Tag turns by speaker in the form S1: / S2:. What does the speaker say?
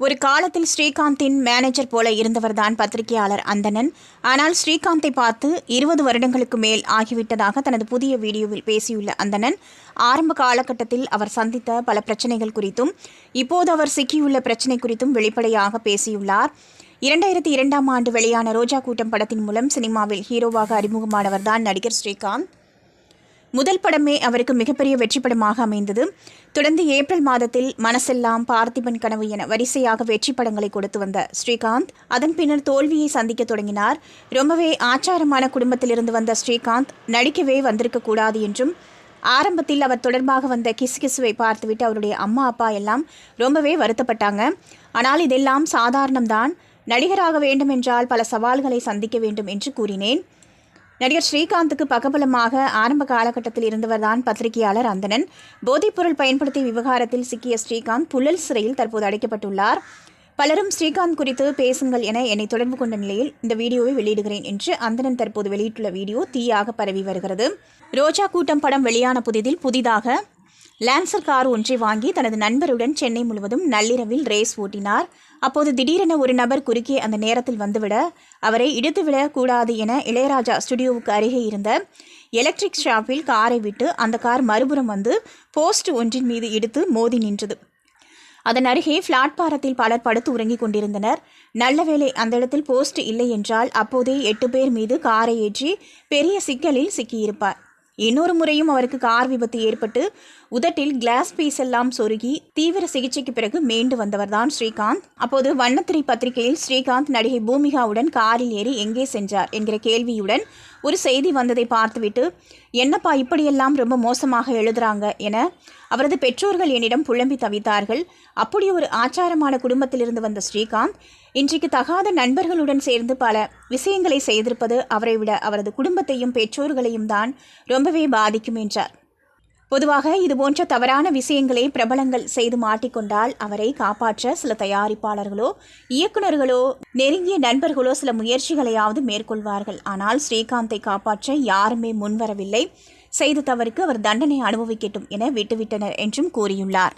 S1: ஒரு காலத்தில் ஸ்ரீகாந்தின் மேனேஜர் போல இருந்தவர்தான் பத்திரிகையாளர் அந்தணன். ஆனால் ஸ்ரீகாந்தை பார்த்து இருபது வருடங்களுக்கு மேல் ஆகிவிட்டதாக தனது புதிய வீடியோவில் பேசியுள்ள அந்தணன் ஆரம்ப காலகட்டத்தில் அவர் சந்தித்த பல பிரச்சனைகள் குறித்தும் இப்போது அவர் சிக்கியுள்ள பிரச்சனை குறித்தும் வெளிப்படையாக பேசியுள்ளார். இரண்டாயிரத்தி இரண்டாம் ஆண்டு வெளியான ரோஜா கூட்டம் படத்தின் மூலம் சினிமாவில் ஹீரோவாக அறிமுகமானவர்தான் நடிகர் ஸ்ரீகாந்த். முதல் படமே அவருக்கு மிகப்பெரிய வெற்றி படமாக அமைந்தது. தொடர்ந்து ஏப்ரல் மாதத்தில் மனசெல்லாம் பார்த்திபன் கனவு என வரிசையாக வெற்றி படங்களை கொடுத்து வந்த ஸ்ரீகாந்த் அதன் பின்னர் தோல்வியை சந்திக்க தொடங்கினார். ரொம்பவே ஆச்சாரமான குடும்பத்திலிருந்து வந்த ஸ்ரீகாந்த் நடிக்கவே வந்திருக்க கூடாது என்றும் ஆரம்பத்தில் அவர் தொடர்பாக வந்த கிசுகிசுவை பார்த்துவிட்டு அவருடைய அம்மா அப்பா எல்லாம் ரொம்பவே வருத்தப்பட்டாங்க. ஆனால் இதெல்லாம் சாதாரணம்தான். நடிகராக வேண்டுமென்றால் பல சவால்களை சந்திக்க வேண்டும் என்று கூறினேன். நடிகர் ஸ்ரீகாந்துக்கு பக்கபலமாக ஆரம்ப காலகட்டத்தில் இருந்தவர்தான் பத்திரிகையாளர் அந்தணன். போதைப்பொருள் பயன்படுத்திய விவகாரத்தில் சிக்கிய ஸ்ரீகாந்த் புழல் சிறையில் தற்போது அடைக்கப்பட்டுள்ளார். பலரும் ஸ்ரீகாந்த் குறித்து பேசுங்கள் என என்னை தொடர்பு கொண்ட நிலையில் இந்த வீடியோவை வெளியிடுகிறேன் என்று அந்தனன் தற்போது வெளியிட்டுள்ள வீடியோ தீயாக பரவி வருகிறது. ரோஜா கூட்டம் படம் வெளியான புதிதில் புதிதாக லான்சர் கார் ஒன்றை வாங்கி தனது நண்பருடன் சென்னை முழுவதும் நள்ளிரவில் ரேஸ் ஓட்டினார். அப்போது திடீரென ஒரு நபர் குறுக்கே அந்த நேரத்தில் வந்துவிட அவரை இடித்துவிடக் கூடாது என இளையராஜா ஸ்டுடியோவுக்கு அருகே இருந்த எலக்ட்ரிக் ஷாப்பில் காரை விட்டு அந்த கார் மறுபுறம் வந்து போஸ்ட் ஒன்றின் மீது இடித்து மோதி நின்றது. அதன் அருகே பிளாட்பாரத்தில் பலர் படுத்து உறங்கிக் கொண்டிருந்தனர். நல்ல வேளை அந்த இடத்தில் போஸ்ட் இல்லை என்றால் அப்போதே எட்டு பேர் மீது காரை ஏற்றி பெரிய சிக்கலில் சிக்கியிருப்பார். இன்னொரு முறையும் அவருக்கு கார் விபத்து ஏற்பட்டு உதட்டில் கிளாஸ் பீஸ் எல்லாம் சொருகி தீவிர சிகிச்சைக்கு பிறகு மீண்டு வந்தவர்தான் ஸ்ரீகாந்த். அப்போது வண்ணத்திரை பத்திரிகையில் ஸ்ரீகாந்த் நடிகை பூமிகாவுடன் காரில் ஏறி எங்கே சென்றார் என்கிற கேள்வியுடன் ஒரு செய்தி வந்ததை பார்த்துவிட்டு என்னப்பா இப்படியெல்லாம் ரொம்ப மோசமாக எழுதுறாங்க என அவரது பெற்றோர்கள் என்னிடம் புலம்பி தவித்தார்கள். அப்படி ஒரு ஆச்சாரமான குடும்பத்திலிருந்து வந்த ஸ்ரீகாந்த் இன்றைக்கு தகாத நண்பர்களுடன் சேர்ந்து பல விஷயங்களை செய்திருப்பது அவரை விட அவரது குடும்பத்தையும் பெற்றோர்களையும் தான் ரொம்பவே பாதிக்கும் என்றார். பொதுவாக இதுபோன்ற தவறான விஷயங்களை பிரபலங்கள் செய்து மாட்டிக்கொண்டால் அவரை காப்பாற்ற சில தயாரிப்பாளர்களோ இயக்குநர்களோ நெருங்கிய நண்பர்களோ சில முயற்சிகளையாவது மேற்கொள்வார்கள். ஆனால் ஸ்ரீகாந்தை காப்பாற்ற யாருமே முன்வரவில்லை. செய்த தவறுக்கு அவர் தண்டனை அனுபவிக்கட்டும் என விட்டுவிட்டனர் என்றும் கூறியுள்ளார்.